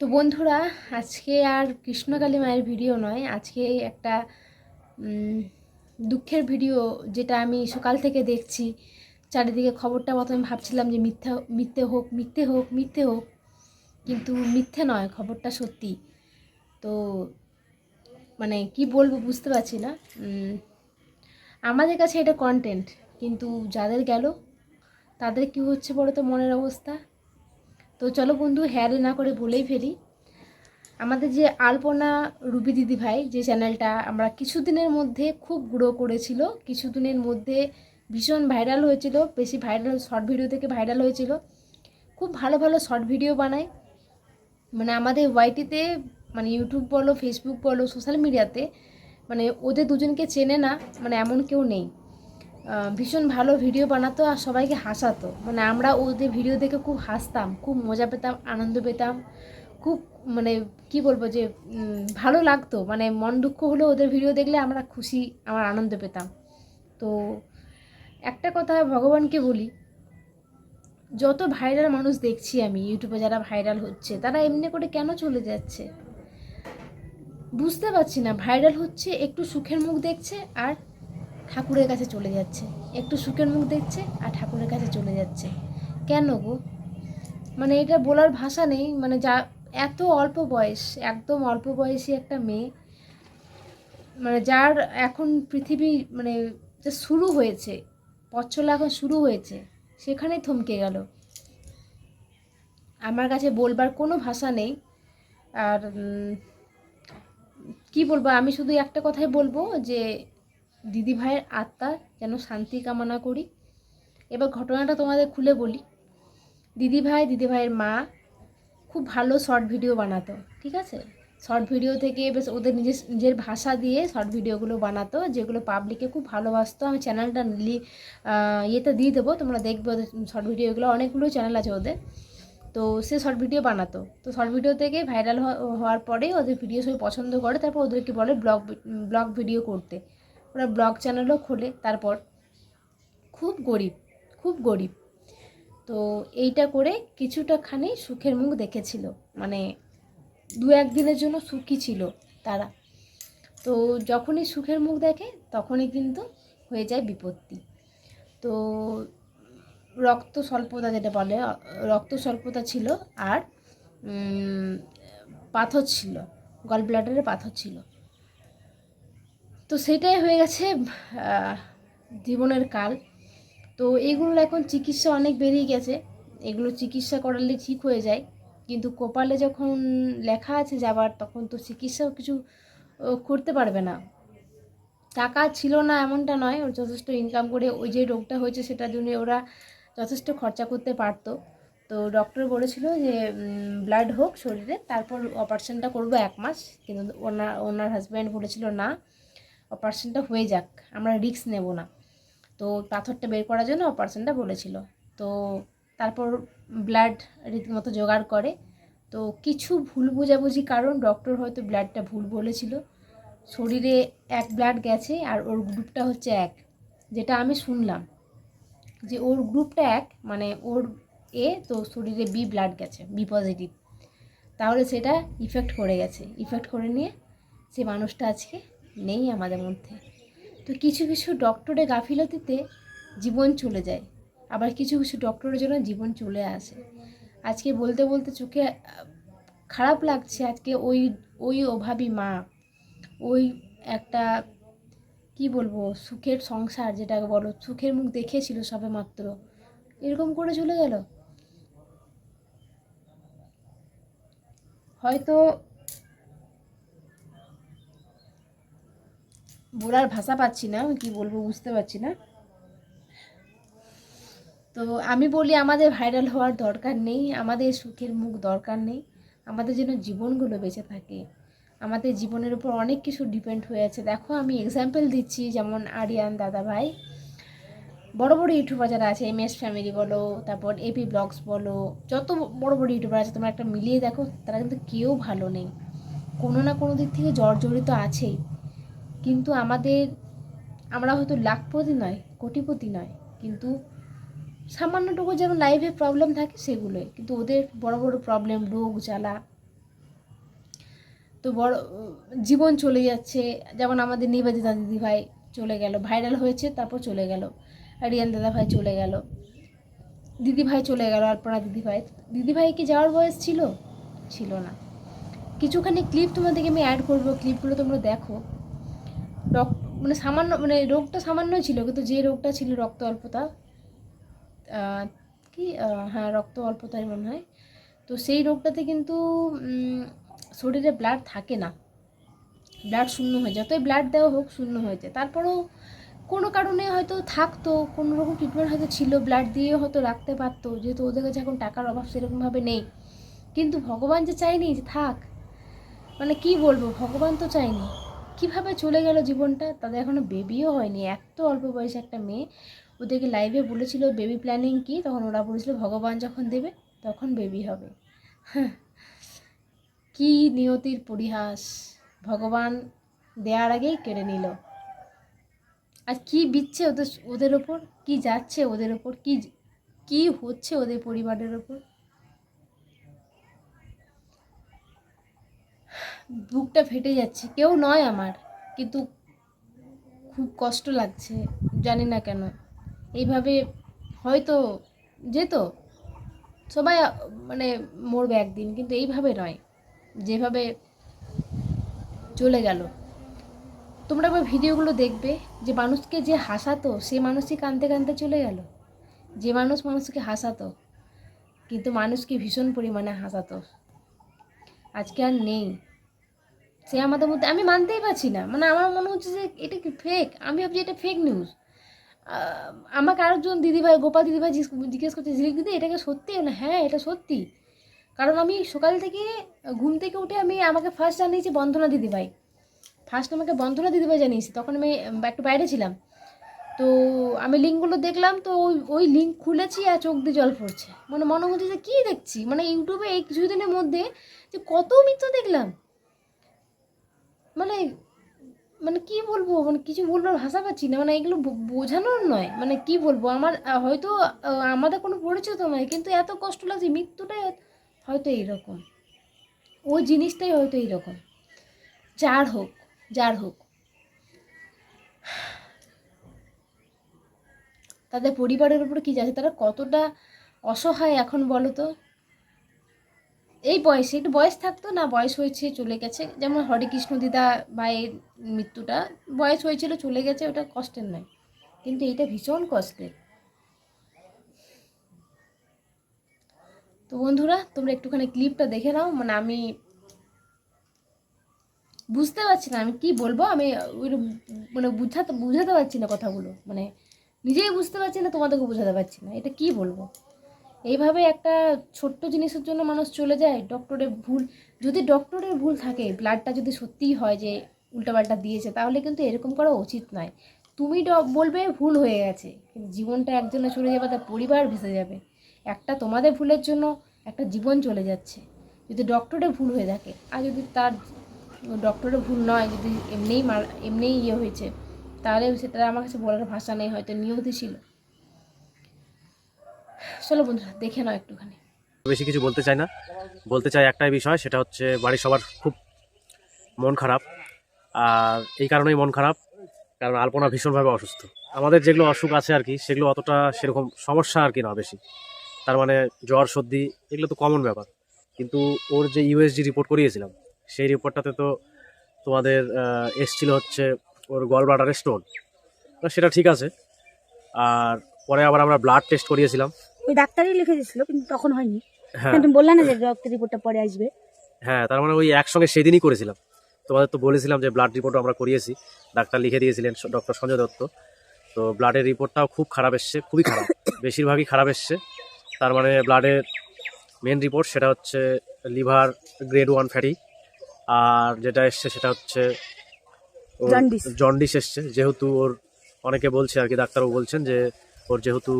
তো বন্ধুরা, আজকে আর কৃষ্ণকালী মায়ের ভিডিও নয়, আজকে একটা দুঃখের ভিডিও যেটা আমি সকাল থেকে দেখছি। চারিদিকে খবরটা প্রথমে ভাবছিলাম যে মিথ্যা, মিথ্যে হোক মিথ্যে হোক মিথ্যে হোক, কিন্তু মিথ্যে নয়, খবরটা সত্যি। তো মানে কি বলব বুঝতে পারছি না। আমাদের কাছে এটা কন্টেন্ট কিন্তু যাদের গেল, তাদের কি হচ্ছে বলো তো মনের অবস্থা? তো চলো বন্ধু, হ্যারে না করে বলেই ফেলি। আমাদের যে আলপনা রুবি দিদি ভাই, যে চ্যানেলটা আমরা কিছুদিনের মধ্যে খুব গ্রো করেছিল, কিছুদিনের মধ্যে ভীষণ ভাইরাল হয়েছিল, বেশি ভাইরাল শর্ট ভিডিও থেকে ভাইরাল হয়েছিল। খুব ভালো ভালো শর্ট ভিডিও বানায়। মানে আমাদের ওয়াইটিতে মানে ইউটিউব বলো ফেসবুক বলো সোশ্যাল মিডিয়াতে মানে ওদের দুজনকে চেনে না মানে এমন কেউ নেই। ভীষণ ভালো ভিডিও বানাতো আর সবাইকে হাসাতো। মানে আমরা ওদের ভিডিও দেখে খুব হাসতাম, খুব মজা পেতাম, আনন্দ পেতাম, খুব মানে কি বলব যে ভালো লাগতো। মানে মন দুঃখ হলে ওদের ভিডিও দেখলে আমরা খুশি, আমার আনন্দ পেতাম। তো একটা কথা ভগবানকে বলি, যত ভাইরাল মানুষ দেখছি আমি ইউটিউবে যারা ভাইরাল হচ্ছে, তারা এমনি করে কেন চলে যাচ্ছে? বুঝতে পারছি না। ভাইরাল হচ্ছে, একটু সুখের মুখ দেখছে আর ঠাকুরের কাছে চলে যাচ্ছে। একটু সুখের মুখ দেখছে আর ঠাকুরের কাছে চলে যাচ্ছে। কেন গো? মানে এটা বলার ভাষা নেই। মানে যা, এত অল্প বয়স, একদম অল্প বয়সী একটা মেয়ে। মানে যার এখন পৃথিবী মানে যে শুরু হয়েছে পথ চলা এখন শুরু হয়েছে, সেখানেই থমকে গেল। আমার কাছে বলবার কোনো ভাষা নেই। আর কি বলব? আমি শুধু একটা কথাই বলব যে দিদি ভাইয়ের আত্মা যেন শান্তি কামনা করি। এবার ঘটনাটা তোমাদের খুলে বলি। দিদি ভাই দিদি ভাইয়ের মা খুব ভালো শর্ট ভিডিও বানাতো, ঠিক আছে? শর্ট ভিডিও থেকে বেশ ওদের নিজের নিজের ভাষা দিয়ে শর্ট ভিডিওগুলো বানাতো, যেগুলো পাবলিকে খুব ভালোবাসতো। আমি চ্যানেলটা লি ইয়েতে দিয়ে দেবো, তোমরা দেখবে ওদের শর্ট ভিডিওগুলো, অনেকগুলো চ্যানেল আছে ওদের। তো সে শর্ট ভিডিও বানাতো। তো শর্ট ভিডিও থেকে ভাইরাল হওয়ার পরে ওদের ভিডিও সবাই পছন্দ করে, তারপর ওদেরকে বলে ব্লগ ব্লগ ভিডিও করতে। ওরা ব্লগ চ্যানেলও খোলে, তারপর খুব গরিব খুব গরিব। তো এইটা করে কিছুটা খানি সুখের মুখ দেখেছিল। মানে দু একদিনের জন্য সুখী ছিল তারা। তো যখনই সুখের মুখ দেখে, তখনই কিন্তু হয়ে যায় বিপত্তি। তো রক্ত স্বল্পতা যেটা বলে, রক্ত স্বল্পতা ছিল আর পাথর ছিল গল ব্লাডারে পাথর ছিল। তো সেটাই হয়ে গেছে জীবনের কাল। তো এগুলোর এখন চিকিৎসা অনেক বেরিয়ে গেছে। এগুলো চিকিৎসা করালে ঠিক হয়ে যায়। কিন্তু কপালে যখন লেখা আছে যাবার, তখন তো চিকিৎসাও কিছু করতে পারবে না। টাকা ছিল না এমনটা নয়, ওর যথেষ্ট ইনকাম করে ওই যে রোগটা হয়েছে সেটার জন্য ওরা যথেষ্ট খরচা করতে পারতো। তো ডক্টর বলেছিল যে ব্লাড হোক শরীরে, তারপর অপারেশনটা করব এক মাস। কিন্তু ওনার ওনার হাজব্যান্ড বলেছিল না। অপারেশনটা হয়ে যাক, আমরা রিস্ক নেব না। তো পাথরটা বের করার জন্য অপারেশনটা বলেছিল। তো তারপর ব্লাড রীতিমতো জোগাড় করে। তো কিছু ভুল বোঝাবুঝি কারণ ডক্টর হয়তো ব্লাডটা ভুল বলেছিল। শরীরে এক ব্লাড গেছে আর ওর গ্রুপটা হচ্ছে এক, যেটা আমি শুনলাম। যে ওর গ্রুপটা এক মানে ওর এ, তো শরীরে বি ব্লাড গেছে, বি পজিটিভ তাহলে সেটা ইফেক্ট করে গেছে। ইফেক্ট করে নিয়ে সে মানুষটা আজকে নেই আমাদের মধ্যে। তো কিছু কিছু ডক্টরের গাফিলতিতে জীবন চলে যায়। আবার কিছু কিছু ডক্টরের জন্য জীবন চলে আসে। আজকে বলতে বলতে চোখে খারাপ লাগছে আজকে ওই ওই অভাবী মা, ওই একটা, কি বলব, সুখের সংসার যেটাকে বলো, সুখের মুখ দেখেছিল সবে মাত্র এরকম করে চলে গেল। হয়তো বলার ভাষা পাচ্ছি না, কি বলব বুঝতে পারছি না। তো আমি বলি আমাদের ভাইরাল হওয়ার দরকার নেই, আমাদের সুখের মুখ দরকার নেই, আমাদের যেন জীবনগুলো বেঁচে থাকে। আমাদের জীবনের উপর অনেক কিছু ডিপেন্ড হয়ে আছে। দেখো আমি এক্সাম্পল দিচ্ছি যেমন আরিয়ান দাদা ভাই বড় বড় ইউটিউবার যারা আছে এম এস ফ্যামিলি বলো, তারপর এপি ব্লগস বলো, যত বড় বড় ইউটিউবার আছে, তোমরা একটা মিলিয়ে দেখো, তারা কিন্তু কেউ ভালো নেই। কোনো না কোনো দিক থেকে জর্জরিত আছেই। কিন্তু আমাদের, আমরা হয়তো লাখপতি নয়, কোটিপতি নয়, কিন্তু সামান্যটুকু যেমন লাইফে প্রবলেম থাকে সেগুলোই। কিন্তু ওদের বড় বড় প্রবলেম রোগ, জ্বালা। তো বড়, জীবন চলে যাচ্ছে। যেমন আমাদের নিবেদিতা দিদি ভাই চলে গেল ভাইরাল হয়েছে, তারপর চলে গেল। রিয়ান দাদা ভাই চলে গেল। দিদি ভাই চলে গেল, অর্পণা দিদি ভাই। দিদি ভাই কি যাওয়ার বয়স ছিল? ছিল না। কিছুখানি ক্লিপ তোমাদেরকে আমি অ্যাড করব ক্লিপগুলো তোমরা দেখো। রক মানে সামান্য মানে রোগটা সামান্য ছিল, কিন্তু যে রোগটা ছিল রক্ত অল্পতা কি হ্যাঁ রক্ত অল্পতাই মনে হয়, তো সেই রোগটাতে কিন্তু শরীরে ব্লাড থাকে না। ব্লাড শূন্য হয়ে যায়, যতই ব্লাড দেওয়া হোক শূন্য হয়ে যায়। তারপরেও কোনো কারণে হয়তো থাকতো, কোনো রকম ট্রিটমেন্ট হয়তো ছিল ব্লাড দিয়ে হয়তো রাখতে পারতো, যেহেতু ওদের কাছে এখন টাকার অভাব সেরকমভাবে নেই। কিন্তু ভগবান যে চায়নি যে থাক মানে কি বলব, ভগবান তো চায়নি। কীভাবে চলে গেল জীবনটা? তাদের এখনও বেবিও হয়নি। এত অল্প বয়সে একটা মেয়ে। ওদেরকে লাইভে বলেছিল বেবি প্ল্যানিং কি? তখন ওরা বলেছিল ভগবান যখন দেবে, তখন বেবি হবে। হ্যাঁ। কি নিয়তির পরিহাস। ভগবান দেওয়ার আগেই কেড়ে নিল। আর কি বিচ্ছে ওদের ওদের ওপর? কি যাচ্ছে ওদের ওপর? কি কি হচ্ছে ওদের পরিবারের ওপর? বুকটা ফেটে যাচ্ছে। কেউ নয় আমার, কিন্তু খুব কষ্ট লাগছে, জানি না কেন। এইভাবে হয়তো যেত, সবাই মানে মরবে একদিন, কিন্তু এইভাবে নয়। যেভাবে চলে গেল। তোমরা একবার ভিডিওগুলো দেখবে, যে মানুষকে যে হাসাতো, সে মানুষই কাঁদতে কাঁদতে চলে গেল। যে মানুষ মানুষকে হাসাতো, কিন্তু মানুষকে ভীষণ পরিমাণে হাসাতো। আজকে আর নেই। সে আমাদের মধ্যে, আমি মানতেই পারছি না। মানে আমার মনে হচ্ছে যে এটা কি ফেক আমি ভাবছি এটা ফেক নিউজ আমাকে আরেকজন দিদিভাই, গোপাল দিদিভাই জিজ্ঞেস- করছে ঝিলিক দিদি এটাকে সত্যি? না হ্যাঁ এটা সত্যি। কারণ আমি সকাল থেকে ঘুম থেকে উঠে আমি আমাকে ফার্স্ট জানিয়েছি বন্ধনা দিদিভাই। ফার্স্ট আমাকে বন্ধনা দিদিভাই জানিয়েছি। তখন আমি একটু বাইরে ছিলাম। তো আমি লিঙ্কগুলো দেখলাম, তো ওই ওই লিঙ্ক খুলেছি আর চোখ দিয়ে জল পড়ছে। মানে মনে হচ্ছে যে কী দেখছি? মানে ইউটিউবে এই কিছুদিনের মধ্যে যে কত মিথ্যা দেখলাম। মানে মানে কি বলব? মানে কিছু বলবার ভাষা পাচ্ছি না। মানে এগুলো বোঝানোর নয়। মানে কি বলব? আমার হয়তো আমাদের কোনো পরিচিত নয়, কিন্তু এত কষ্ট লাগছে মৃত্যুটাই হয়তো এইরকম। ওই জিনিসটাই হয়তো এইরকম। যার হোক যার হোক। তাদের পরিবারের উপর কি যাচ্ছে? তারা কতটা অসহায় এখন বলো তো? এই বয়সে, একটু বয়স থাকতো না, বয়স হয়েছে, চলে গেছে। যেমন হরেকৃষ্ণ দিদা ভাইয়ের মৃত্যুটা, বয়স হয়েছিল, চলে গেছে, ওটা কষ্টের নয়। কিন্তু এটা ভীষণ কষ্টের। তো বন্ধুরা, তোমরা একটুখানি ক্লিপটা দেখে নাও। মানে আমি বুঝতে পারছি না, আমি কি বলব? আমি ওই মানে বুঝাতে বুঝাতে পারছি না কথাগুলো। মানে নিজেই বুঝতে পারছি না তোমাদেরকে বোঝাতে পারছি না। এটা কি বলব? এইভাবে একটা ছোট্ট জিনিসের জন্য মানুষ চলে যায় ডক্টরের ভুল, যদি ডক্টরের ভুল থাকে ব্লাডটা যদি সত্যিই হয় যে উল্টাপাল্টা দিয়েছে, তাহলে কিন্তু এরকম করা উচিত নয়। তুমি বলবে ভুল হয়ে গেছে, কিন্তু জীবনটা একজনে চলে যাবে, তার পরিবার ভেসে যাবে। একটা তোমাদের ভুলের জন্য একটা জীবন চলে যাচ্ছে। যদি ডক্টরের ভুল হয়ে থাকে, আর যদি তার ডক্টরের ভুল নয়, যদি এমনিই মার, এমনিই ইয়ে হয়েছে, তাহলে সেটা আমার কাছে বলার ভাষা নেই, হয়তো নিয়তি ছিল। চলো বন্ধুরা, দেখে নাও একটুখানি। বেশি কিছু বলতে চাই না। বলতে চাই একটাই বিষয়, সেটা হচ্ছে বাড়ির সবার খুব মন খারাপ। আর এই কারণেই মন খারাপ, কারণ আলপনা ভীষণভাবে অসুস্থ। আমাদের যেগুলো অসুখ আছে আর কি, সেগুলো অতটা সেরকম সমস্যা আর কি না বেশি। তার মানে জ্বর, সর্দি, এগুলো তো কমন ব্যাপার। কিন্তু ওর যে ইউএসজি রিপোর্ট করিয়েছিলাম, সেই রিপোর্টটাতে তো তোমাদের এসছিল হচ্ছে ওর গল ব্লাডারের স্টোন সেটা ঠিক আছে। আর পরে আবার আমরা ব্লাড টেস্ট করিয়েছিলাম। ওই ডাক্তারই লিখে দিয়েছিল কিন্তু তখন হয়নি। হ্যাঁ। তুমি বললে না যে রক্তের রিপোর্টটা পরে আসবে। হ্যাঁ তার মানে ওই একসঙ্গে সেদিনই করেছিলাম। তোমাদের তো বলেছিলাম যে ব্লাড রিপোর্ট আমরা করিয়েছি। ডাক্তার লিখে দিয়েছিলেন ডক্টর সঞ্জয় দত্ত। তো ব্লাডের রিপোর্টটাও খুব খারাপ এসছে খুবই খারাপ। বেশিরভাগই খারাপ এসছে। তার মানে ব্লাডের মেন রিপোর্ট সেটা হচ্ছে লিভার গ্রেড ওয়ান ফ্যাটি আর যেটা এসছে সেটা হচ্ছে জন্ডিস এসছে। যেহেতু ওর অনেকে বলছে আর কি ডাক্তারও বলছেন যে ওর যেহেতু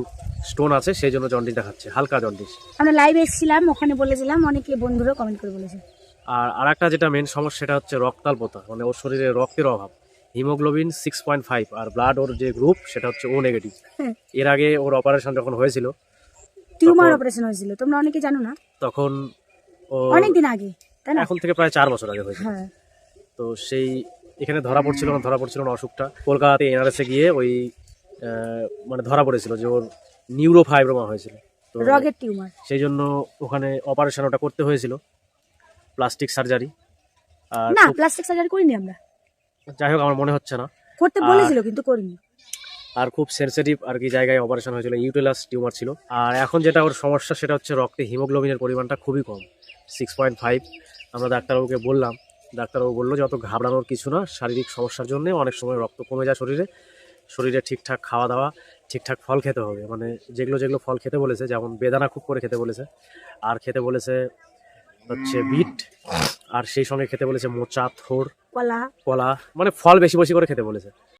স্টোন আছে সেই জন্য জন্ডিস দেখাচ্ছে হালকা জন্ডিস আমরা লাইভে এসেছিলাম ওখানে বলেছিলাম অনেকে বন্ধুরা কমেন্ট করে বলেছে। আর আরেকটা যেটা মেন সমস্যা সেটা হচ্ছে রক্তাল্পতা মানে ওর শরীরে রক্তের অভাব। হিমোগ্লোবিন সিক্স পয়েন্ট ফাইভ আর ব্লাড ওর যে গ্রুপ সেটা হচ্ছে ও নেগেটিভ হ্যাঁ। এর আগে ওর অপারেশন যখন হয়েছিল টিউমার অপারেশন হয়েছিল তোমরা অনেকে জানো না? তখন অনেক দিন আগে তাই না? এখন থেকে প্রায় চার বছর আগে হয়েছে হ্যাঁ। তো সেই এখানে ধরা পড়ছিল না ধরা পড়ছিল না অসুখটা। কলকাতাতে এনআরএসে গিয়ে ওই মানে ধরা পড়েছিল যে ওর নিউরো ফাইব্রোমা হয়েছিল। তো রগের টিউমার। সেই জন্য ওখানে অপারেশন ওটা করতে হয়েছিল প্লাস্টিক সার্জারি আর না প্লাস্টিক সার্জারি করিনি আমরা। যাই হোক আমার মনে হচ্ছে না। করতে বলেছিল কিন্তু করিনি। আর খুব সেনসিটিভ আর কি জায়গায় অপারেশন হয়েছিল ইউটেলাস টিউমার ছিল। আর এখন যেটা ওর সমস্যা সেটা হচ্ছে রক্তে হিমোগ্লোবিনের পরিমাণটা খুবই কম সিক্স পয়েন্ট ফাইভ আমরা ডাক্তারবাবুকে বললাম ডাক্তারবাবু বলল যে অত ঘাবড়ানোর কিছু না শারীরিক সমস্যার জন্য অনেক সময় রক্ত কমে যায় শরীরে। শরীরে ঠিকঠাক খাওয়া দাওয়া ঠিকঠাক ফল খেতে হবে। মানে যেগুলো যেগুলো ফল খেতে বলেছে যেমন বেদানা খুব করে খেতে বলেছে। আর খেতে বলেছে হচ্ছে বিট আর সেই সঙ্গে খেতে বলেছে মোচা থোর কলা। কলা মানে ফল বেশি বেশি করে খেতে বলেছে।